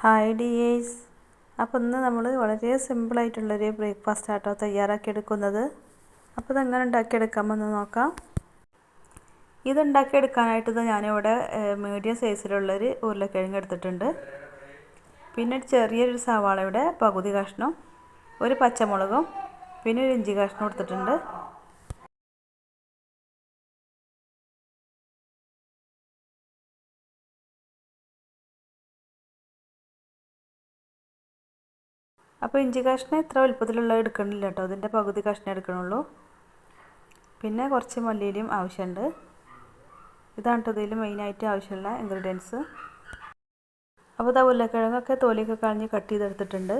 Hi dears. അപ്പോൾ ഇന്ന് നമ്മൾ വളരെ സിമ്പിളായിട്ടുള്ളൊരു ബ്രേക്ക്ഫാസ്റ്റ് ആട്ടോ തയ്യാറാക്കി എടുക്കുന്നത്. അപ്പോൾ ഇതെങ്ങനെ ഉണ്ടാക്കിയെടുക്കാമെന്ന് നോക്കാം. ഇതുണ്ടാക്കിയെടുക്കാനായിട്ട് ഇത് ഞാനിവിടെ മീഡിയം സൈസിലുള്ളൊരു ഉരുളക്കിഴങ്ങ് എടുത്തിട്ടുണ്ട്. പിന്നെ ചെറിയൊരു സവാളയുടെ പകുതി കഷ്ണം ഒരു പച്ചമുളകും പിന്നെ ഒരു ഇഞ്ചി കഷ്ണം എടുത്തിട്ടുണ്ട്. അപ്പോൾ ഇഞ്ചി കഷ്ണം ഇത്ര വലുപ്പത്തിലുള്ള എടുക്കണില്ല കേട്ടോ. അതിന്റെ പകുതി കഷ്ണം എടുക്കണുള്ളൂ. പിന്നെ കുറച്ച് മല്ലിയിലും ആവശ്യമുണ്ട്. ഇതാണ് ഇതിൽ മെയിനായിട്ട് ആവശ്യമുള്ള ഇൻഗ്രീഡിയൻസ് അപ്പോൾ ഇതാ ഉരുളക്കിഴങ്ങൊക്കെ തോലിയൊക്കെ കളഞ്ഞ് കട്ട് ചെയ്തെടുത്തിട്ടുണ്ട്.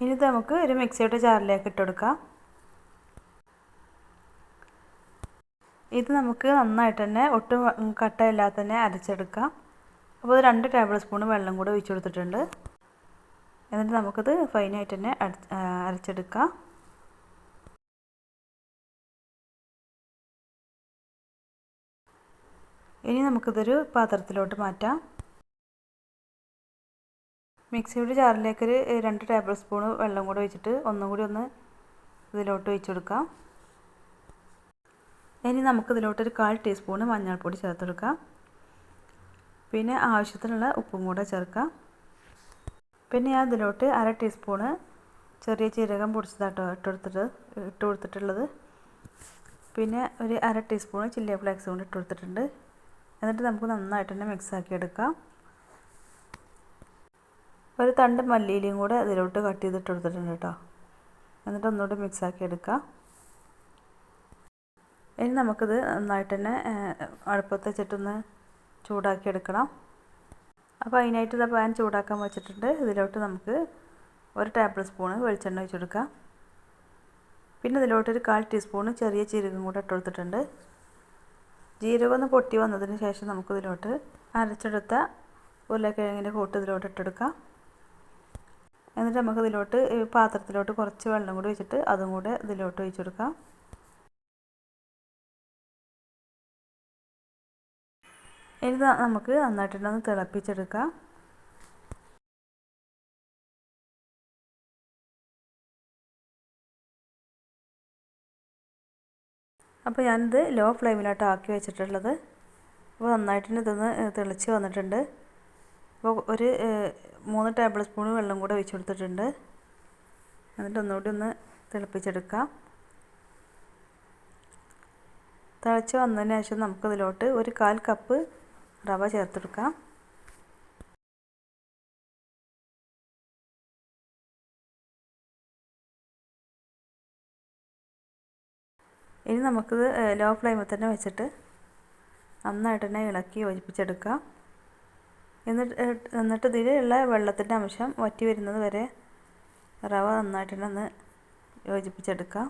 ഇനി ഇത് നമുക്ക് ഒരു മിക്സിയുടെ ജാറിലേക്ക് ഇട്ടെടുക്കാം ഇത് നമുക്ക് നന്നായിട്ട് തന്നെ ഒട്ടും കട്ടയില്ലാതെ തന്നെ അരച്ചെടുക്കാം. അപ്പോൾ രണ്ട് ടേബിൾ സ്പൂൺ വെള്ളം കൂടെ ഒഴിച്ചു കൊടുത്തിട്ടുണ്ട്. എന്നിട്ട് നമുക്കത് ഫൈനായിട്ട് തന്നെ അരച്ചെടുക്കാം. ഇനി നമുക്കിതൊരു പാത്രത്തിലോട്ട് മാറ്റാം. മിക്സിയുടെ ജാറിലേക്ക് ഒരു രണ്ട് ടേബിൾ സ്പൂൺ വെള്ളം കൂടെ ഒഴിച്ചിട്ട് ഒന്നും കൂടി ഒന്ന് ഇതിലോട്ട് ഒഴിച്ചു കൊടുക്കാം ഇനി നമുക്കിതിലോട്ടൊരു കാൽ ടീസ്പൂൺ മഞ്ഞൾപ്പൊടി ചേർത്തെടുക്കാം. പിന്നെ ആവശ്യത്തിനുള്ള ഉപ്പും കൂടെ ചേർക്കാം. പിന്നെ ഞാൻ ഇതിലോട്ട് അര ടീസ്പൂണ് ചെറിയ ജീരകം പൊടിച്ചതാട്ടോ ഇട്ടെടുത്തിട്ട് ഇട്ട് കൊടുത്തിട്ടുള്ളത് പിന്നെ ഒരു അര ടീസ്പൂണ് ചില്ലി ഫ്ലേക്സ് കൊണ്ട് ഇട്ട് കൊടുത്തിട്ടുണ്ട് എന്നിട്ട് നമുക്ക് നന്നായിട്ട് തന്നെ മിക്സ് ആക്കി എടുക്കാം ഒരു തണ്ട് മല്ലിയിലയും കൂടെ അതിലോട്ട് കട്ട് ചെയ്തിട്ട് കൊടുത്തിട്ടുണ്ട് കേട്ടോ എന്നിട്ട് ഒന്നുകൂടി മിക്സ് ആക്കി എടുക്കാം ഇനി നമുക്കിത് നന്നായിട്ട് തന്നെ അടുപ്പത്ത് വെച്ചിട്ടൊന്ന് ചൂടാക്കി എടുക്കണം അപ്പോൾ അതിനായിട്ട് ഇതാ പാൻ ചൂടാക്കാൻ വെച്ചിട്ടുണ്ട്. ഇതിലോട്ട് നമുക്ക് ഒരു ടേബിൾ സ്പൂണ് വെളിച്ചെണ്ണ ഒഴിച്ച് കൊടുക്കാം. പിന്നെ ഇതിലോട്ട് ഒരു കാൽ ടീസ്പൂണ് ചെറിയ ജീരകം കൂടെ ഇട്ട് കൊടുത്തിട്ടുണ്ട്. ജീരകം ഒന്ന് പൊട്ടി വന്നതിന് ശേഷം നമുക്കിതിലോട്ട് അരച്ചെടുത്ത ഉരുളക്കിഴങ്ങിന്റെ കൂട്ട് ഇതിലോട്ട് ഇട്ടെടുക്കാം എന്നിട്ട് നമുക്കിതിലോട്ട് പാത്രത്തിലോട്ട് കുറച്ച് വെള്ളം കൂടി വെച്ചിട്ട് അതും കൂടെ ഇതിലോട്ട് ഒഴിച്ചു ഇനി നമുക്ക് നന്നായിട്ടൊന്ന് തിളപ്പിച്ചെടുക്കാം. അപ്പോൾ ഞാനിത് ലോ ഫ്ലെയിമിലോട്ട് ആക്കി വെച്ചിട്ടുള്ളത്. അപ്പോൾ നന്നായിട്ട് ഇതൊന്ന് തിളച്ച് വന്നിട്ടുണ്ട്. അപ്പോൾ ഒരു മൂന്ന് ടേബിൾ സ്പൂൺ വെള്ളം കൂടെ ഒഴിച്ച് കൊടുത്തിട്ടുണ്ട്. എന്നിട്ട് ഒന്നുകൂടി ഒന്ന് തിളപ്പിച്ചെടുക്കാം. തിളച്ച് വന്നതിന് ശേഷം നമുക്കിതിലോട്ട് ഒരു കാൽ കപ്പ് റവ ചേർത്തെടുക്കാം. ഇനി നമുക്കിത് ലോ ഫ്ലെയിമിൽ തന്നെ വെച്ചിട്ട് നന്നായിട്ട് തന്നെ ഇളക്കി യോജിപ്പിച്ചെടുക്കാം. എന്നിട്ട് എന്നിട്ട് ഇതിലുള്ള വെള്ളത്തിന്റെ അംശം വറ്റി വരുന്നത് വരെ റവ നന്നായിട്ട് തന്നെ ഒന്ന് യോജിപ്പിച്ചെടുക്കാം.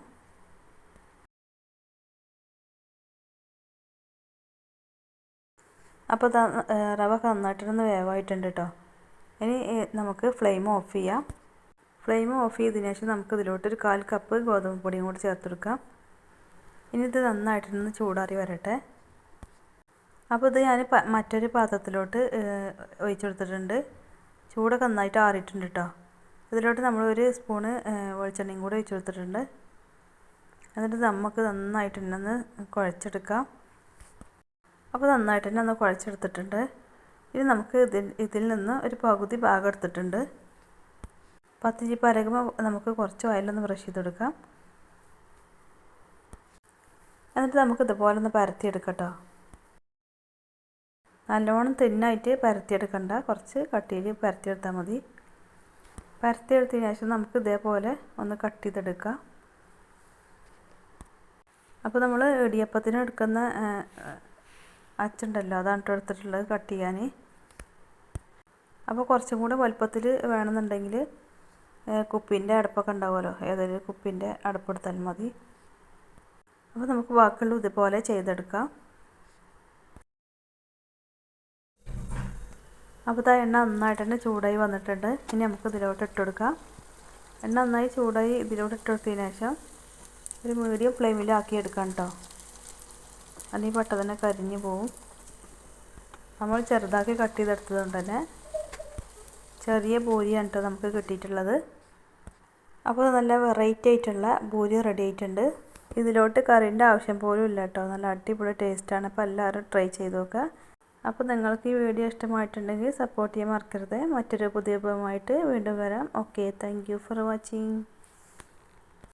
അപ്പോൾ റവ നന്നായിട്ടൊന്ന് വേവായിട്ടുണ്ട് കേട്ടോ ഇനി നമുക്ക് ഫ്ലെയിം ഓഫ് ചെയ്യാം. ഫ്ലെയിം ഓഫ് ചെയ്തതിന് ശേഷം നമുക്ക് ഇതിലോട്ടൊരു കാൽ കപ്പ് ഗോതമ്പ് പൊടിയും കൂടി ചേർത്തെടുക്കാം ഇനി ഇത് നന്നായിട്ടൊന്ന് ചൂടാറി വരട്ടെ. അപ്പോൾ ഇത് ഞാൻ മറ്റൊരു പാത്രത്തിലോട്ട് ഒഴിച്ചു കൊടുത്തിട്ടുണ്ട്. ചൂടൊക്കെ നന്നായിട്ട് ആറിയിട്ടുണ്ട് കേട്ടോ ഇതിലോട്ട് നമ്മൾ ഒരു സ്പൂണ് വെളിച്ചെണ്ണയും കൂടി ഒഴിച്ചു കൊടുത്തിട്ടുണ്ട്. എന്നിട്ട് നമുക്ക് നന്നായിട്ട് ഒന്ന് കുഴച്ചെടുക്കാം. അപ്പോൾ നന്നായിട്ട് തന്നെ ഒന്ന് കുഴച്ചെടുത്തിട്ടുണ്ട്. ഇനി നമുക്ക് ഇതിൽ ഇതിൽ നിന്ന് ഒരു പകുതി ഭാഗം എടുത്തിട്ടുണ്ട്. പത്തിഞ്ചി പരകുമ്പോൾ നമുക്ക് കുറച്ച് ഓയിലൊന്ന് ബ്രഷ് ചെയ്തെടുക്കാം. എന്നിട്ട് നമുക്ക് ഇതുപോലെ ഒന്ന് പരത്തിയെടുക്കട്ടോ. നല്ലോണം തിന്നായിട്ട് പരത്തിയെടുക്കണ്ട. കുറച്ച് കട്ടിയിൽ പരത്തിയെടുത്താൽ മതി. പരത്തിയെടുത്തതിന് ശേഷം നമുക്ക് ഇതേപോലെ ഒന്ന് കട്ട് ചെയ്തെടുക്കാം. അപ്പോൾ നമ്മൾ ഇടിയപ്പത്തിന് എടുക്കുന്ന അച്ചുണ്ടല്ലോ അതാണ് എടുത്തിട്ടുള്ളത് കട്ട് ചെയ്യാൻ അപ്പോൾ കുറച്ചും കൂടെ വലുപ്പത്തിൽ വേണമെന്നുണ്ടെങ്കിൽ കുപ്പിന്റെ അടുപ്പൊക്കെ ഉണ്ടാവുമല്ലോ. ഏതൊരു കുപ്പിന്റെ അടുപ്പെടുത്താൽ മതി. അപ്പോൾ നമുക്ക് ബാക്കിയുള്ള ഇതുപോലെ ചെയ്തെടുക്കാം. അപ്പോൾ ഇതാ എണ്ണ നന്നായിട്ട് തന്നെ ചൂടായി വന്നിട്ടുണ്ട്. ഇനി നമുക്ക് ഇതിലോട്ട് ഇട്ടുകൊടുക്കാം എണ്ണ നന്നായി ചൂടായി ഇതിലോട്ട് ഇട്ടുകൊടുത്തതിന് ശേഷം ഒരു മീഡിയം ഫ്ലെയിമിലാക്കി എടുക്കാം കേട്ടോ അല്ലെങ്കിൽ പെട്ട തന്നെ കരിഞ്ഞു പോവും. നമ്മൾ ചെറുതാക്കി കട്ട് ചെയ്തെടുത്തത് കൊണ്ട് തന്നെ ചെറിയ ബോരിയാണ് കേട്ടോ നമുക്ക് കിട്ടിയിട്ടുള്ളത്. അപ്പോൾ നല്ല വെറൈറ്റി ആയിട്ടുള്ള ബോരി റെഡി ആയിട്ടുണ്ട്. ഇതിലോട്ട് കറിന്റെ ആവശ്യം പോലും ഇല്ല കേട്ടോ നല്ല അടിപൊളി ടേസ്റ്റാണ് അപ്പോൾ എല്ലാവരും ട്രൈ ചെയ്ത് നോക്കുക. അപ്പോൾ നിങ്ങൾക്ക് ഈ വീഡിയോ ഇഷ്ടമായിട്ടുണ്ടെങ്കിൽ സപ്പോർട്ട് ചെയ്യാൻ മറക്കരുത്. മറ്റൊരു പുതിയ വിഭവമായിട്ട് വീണ്ടും വരാം. Okay thank for watching